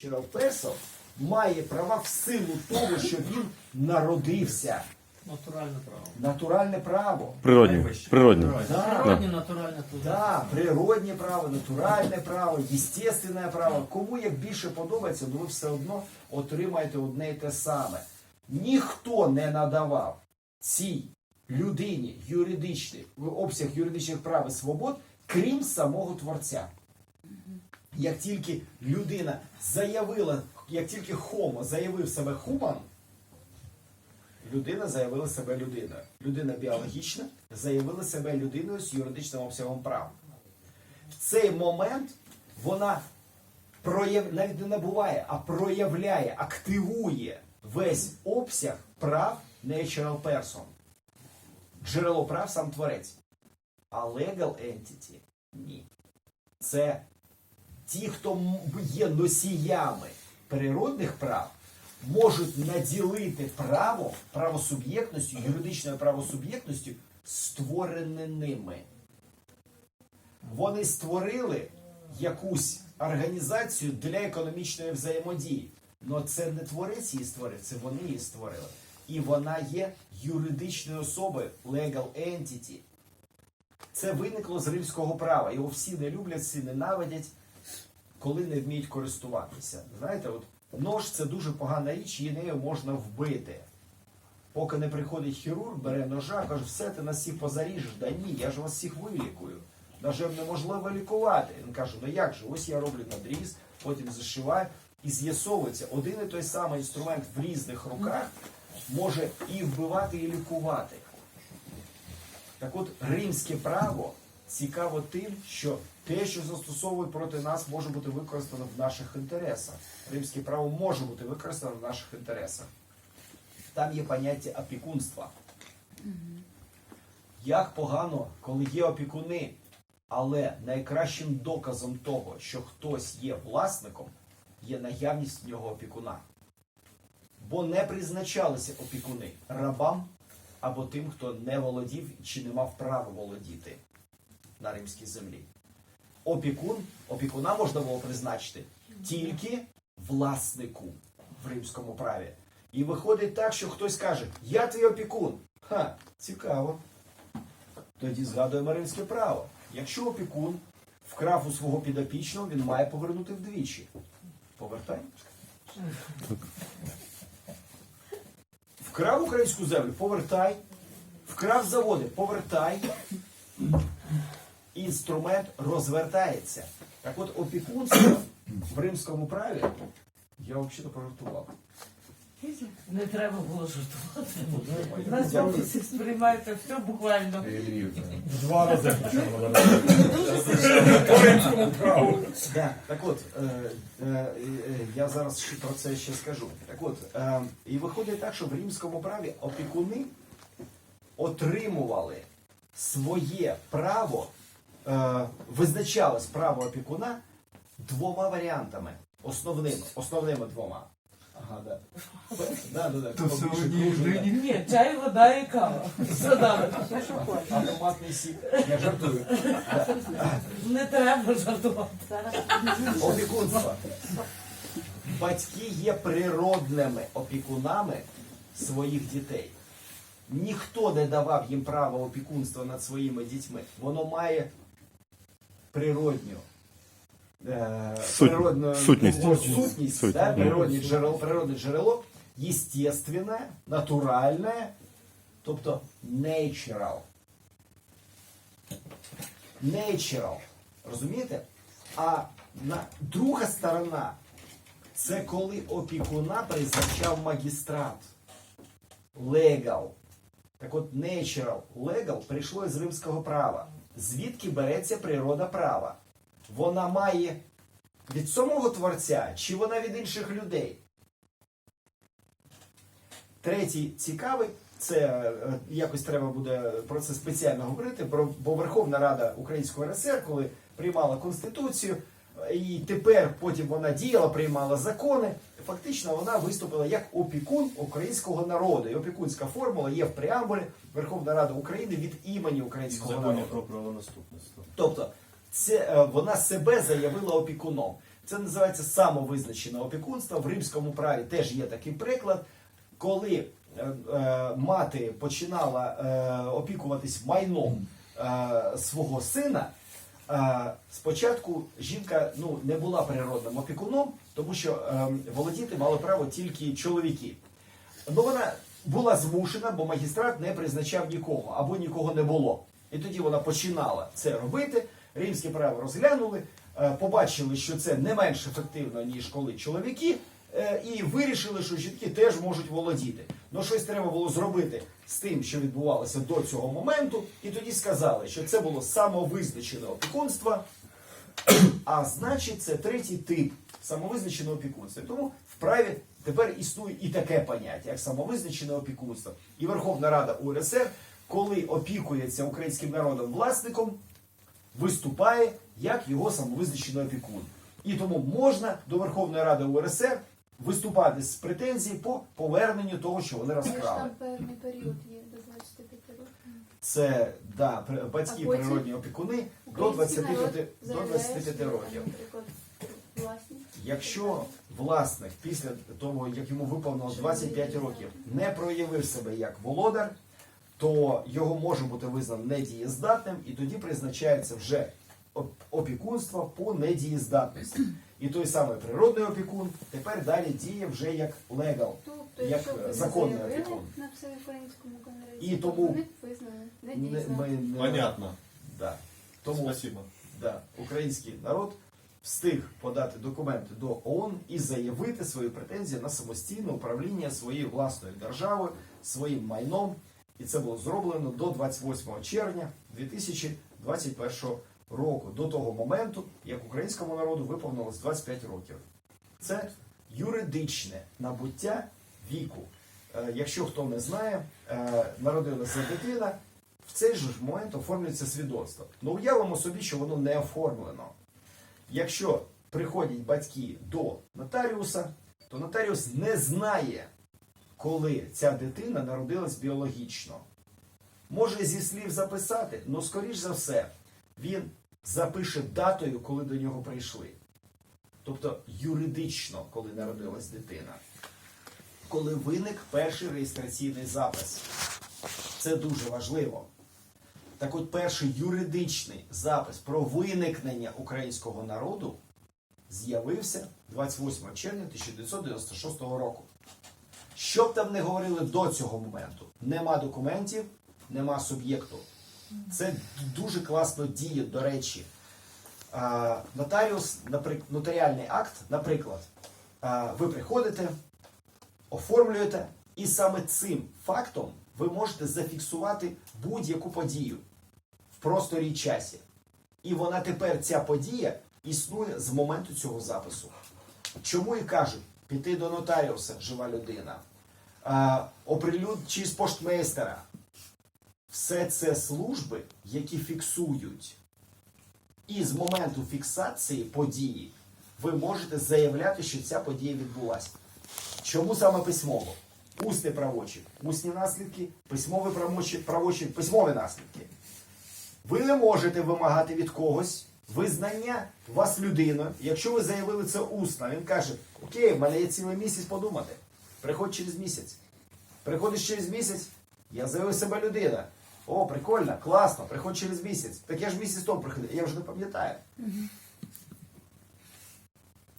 Черопесов має права в силу того, що він народився. Натуральне право. Натуральне право. Природні. Природні. Да. Природне, натуральне тут. Да, природнє право, натуральне право, естественне право. Кому як більше подобається, ну ви все одно отримаєте одне і те саме. Ніхто не надавав цій людині юридичний обсяг юридичних прав і свобод, крім самого творця. Як тільки людина заявила, як тільки хомо заявив себе хуман, людина заявила себе людиною. Людина біологічна заявила себе людиною з юридичним обсягом прав. В цей момент вона прояв... навіть не набуває, а проявляє, активує весь обсяг прав natural person. Джерело прав сам творець. А legal entity ні. Це ті, хто є носіями природних прав, можуть наділити право правосуб'єктністю, юридичною правосуб'єктністю, створене ними. Вони створили якусь організацію для економічної взаємодії. Але це не творець її створив, це вони її створили. І вона є юридичною особою, legal entity. Це виникло з римського права. Його всі не люблять, всі ненавидять, коли не вміють користуватися. Знаєте, от нож це дуже погана річ, і нею можна вбити. Поки не приходить хірург, бере ножа, каже, все, ти нас всіх позаріжеш. Да ні, я ж вас всіх вилікую. Ножем неможливо лікувати. Він каже, ну як же, ось я роблю надріз, потім зашиваю. І з'ясовується, один і той самий інструмент в різних руках може і вбивати, і лікувати. Так от римське право цікаво тим, що те, що застосовують проти нас, може бути використано в наших інтересах. Римське право може бути використано в наших інтересах. Там є поняття опікунства. Як погано, коли є опікуни, але найкращим доказом того, що хтось є власником, є наявність в нього опікуна. Бо не призначалися опікуни рабам або тим, хто не володів чи не мав права володіти на римській землі. Опікун, опікуна можна було призначити тільки власнику в римському праві. І виходить так, що хтось каже, я твій опікун. Ха, цікаво. Тоді згадуємо римське право. Якщо опікун вкрав у свого підопічного, він має повернути вдвічі. Повертай. Вкрав українську землю, повертай. Вкрав заводи, повертай. Інструмент розвертається. Так от опікунство в римському праві я взагалі пожартував. Не треба було жартувати. Дякую. Нас в офісі сприймається все буквально. Два рази так от, е, е, е, я зараз про це ще скажу. Так от, і виходить так, що в римському праві опікуни отримували своє право, визначалось право опікуна двома варіантами. Основними, основними двома. Ага, да. Ні, чай, вода і кава. Сода. Автоматний сік. Я жартую. Не треба жартувати. Опікунство. Батьки є природними опікунами своїх дітей. Ніхто не давав їм право опікунства над своїми дітьми. Воно має природню. е, Суть- природну сутність. ну, сутність, Суть. да, природне джерело, природне джерело, естественне, натуральне, тобто natural. Natural. Розумієте? А на, друга сторона це коли опікуна призначав магістрат. Legal. Так от natural, legal прийшло із римського права. Звідки береться природа права? Вона має від самого творця чи вона від інших людей? Третій цікавий, це е, якось треба буде про це спеціально говорити, бо Верховна Рада Української РСР, коли приймала Конституцію, е, і тепер потім вона діяла, приймала закони, фактично вона виступила як опікун українського народу. І опікунська формула є в преамбулі Верховна Рада України від імені українського законі народу. про правонаступництво. Тобто, це, е, вона себе заявила опікуном. Це називається самовизначене опікунство. В римському праві теж є такий приклад, коли е, е, мати починала опікуватись майном свого сина. Спочатку жінка ну, не була природним опікуном, тому що е, володіти мали право тільки чоловіки. Ну вона була змушена, бо магістрат не призначав нікого або нікого не було. І тоді вона починала це робити. Римське право розглянули, е, побачили, що це не менш ефективно, ніж коли чоловіки, е, і вирішили, що жінки теж можуть володіти. Ну щось треба було зробити з тим, що відбувалося до цього моменту, і тоді сказали, що це було самовизначене опікунство, а значить, це третій тип самовизначеного опікунства. Тому в праві тепер існує і таке поняття, як самовизначене опікунство. І Верховна Рада УРСР, коли опікується українським народом власником, виступає як його самовизначений опікун. І тому можна до Верховної Ради УРСР виступати з претензій по поверненню того, що вони розкрали. там певний період є до 25 років. Це да, батьки природні опікуни до Український 25, до 25 років. Якщо власник після того, як йому виповнилось 25 років, не проявив себе як володар, то його може бути визнано недієздатним, і тоді призначається вже опікунство по недієздатності. І той самий природний опікун тепер далі діє вже як легал. Тобто, Як, законний опікун. на всеукраїнському конгресі, І тому- Не- ми Понятно. Да. Тому Спасибо. да, український народ встиг подати документи до ООН і заявити свої претензії на самостійне управління своєю власною державою, своїм майном. І це було зроблено до 28 червня 2021 року, до того моменту, як українському народу виповнилось 25 років. Це юридичне набуття віку. Е, Якщо хто не знає, е, народилася дитина, в цей же момент оформлюється свідоцтво. Ну уявимо собі, що воно не оформлено. Якщо приходять батьки до нотаріуса, то нотаріус не знає, коли ця дитина народилась біологічно. Може зі слів записати, але скоріш за все, він запише датою, коли до нього прийшли. Тобто юридично, коли народилась дитина. Коли виник перший реєстраційний запис. Це дуже важливо. Так от перший юридичний запис про виникнення українського народу з'явився 28 червня 1996 року. Що б там не говорили до цього моменту, нема документів, нема суб'єкту. Це дуже класно діє, до речі. Нотаріус, нотаріальний акт, наприклад, ви приходите, оформлюєте, і саме цим фактом ви можете зафіксувати будь-яку подію в просторі часі. І вона тепер, ця подія, існує з моменту цього запису. Чому і кажуть, піти до нотаріуса, жива людина, оприлюд чи з поштмейстера. Все це служби, які фіксують. І з моменту фіксації події ви можете заявляти, що ця подія відбулася. Чому саме письмово? Усний правочик, усні наслідки, письмовий правочик, письмові наслідки. Ви не можете вимагати від когось визнання вас людиною. Якщо ви заявили це усно, він каже: Окей, в мене є цілий місяць подумати. Приходь через місяць. Приходиш через місяць, я заявив себе людина. О, прикольно, класно, приходь через місяць. Так я ж місяць тому приходив, я вже не пам'ятаю.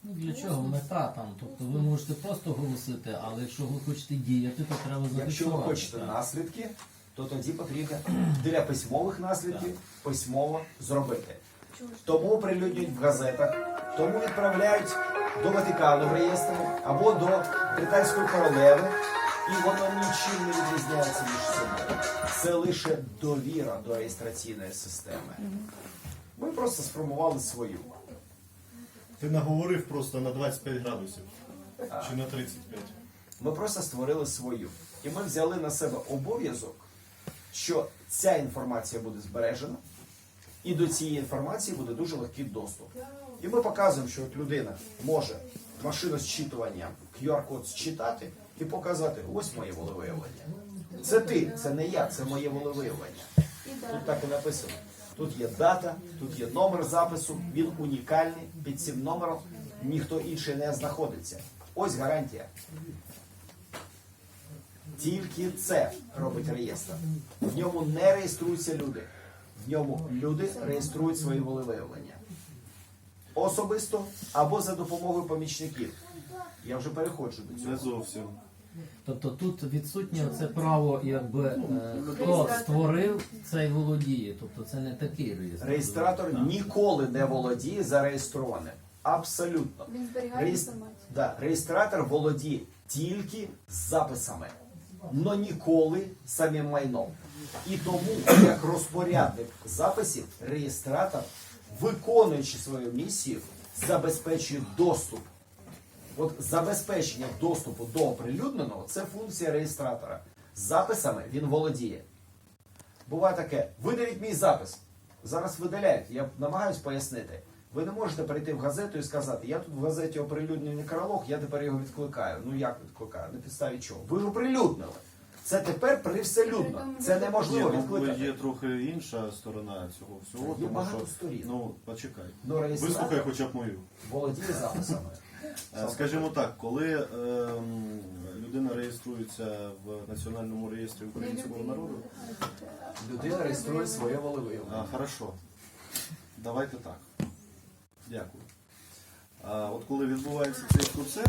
Ну, для чого мета там? Тобто ви можете просто оголосити, але якщо ви хочете діяти, то треба зафіксувати. Якщо ви хочете так. наслідки, то тоді потрібно для письмових наслідків письмово зробити. Тому оприлюднюють в газетах, тому відправляють до Ватикану в реєстр або до британської королеви, і воно нічим не відрізняється між собою. Це лише довіра до реєстраційної системи. Ми просто сформували свою. Ти наговорив просто на 25 градусів. Чи на 35. Ми просто створили свою. І ми взяли на себе обов'язок, що ця інформація буде збережена, і до цієї інформації буде дуже легкий доступ. І ми показуємо, що от людина може машину зчитуванням QR-код зчитати і показати, ось моє волевиявлення. Це ти, це не я, це моє волевиявлення. Тут так і написано. Тут є дата, тут є номер запису, він унікальний під цим номером. ніхто інший не знаходиться. Ось гарантія. Тільки це робить реєстр. В ньому не реєструються люди. В ньому люди реєструють свої волевиявлення. Особисто або за допомогою помічників. Я вже переходжу до Не цього. зовсім. Тобто тут відсутнє це право, якби е, хто створив, цей володіє. Тобто це не такий реєстр. Реєстратор ніколи не володіє зареєстрованим. Абсолютно. Він зберігає Реєс- інформацію. Да, реєстратор володіє тільки записами, но ніколи самим майном. І тому, як розпорядник записів, реєстратор, виконуючи свою місію, забезпечує доступ. От забезпечення доступу до оприлюдненого це функція реєстратора. Записами він володіє. Буває таке, видаліть мій запис. Зараз видаляють. Я намагаюсь пояснити. Ви не можете прийти в газету і сказати, я тут в газеті оприлюднив некролог, я тепер його відкликаю. Ну як відкликаю? На підставі чого? Ви ж оприлюднили. Це тепер привселюдно. Це неможливо Ні, ну, відкликати. є трохи інша сторона цього всього, Є тому багато що сторін. ну почекай. Но Вислухай хоча б мою. володіє записами. Е, Скажімо так, коли е, людина реєструється в національному реєстрі українського народу, Людина реєструє своє волевиявлення. а, хорошо, давайте так. Дякую. А от коли відбувається цей процес,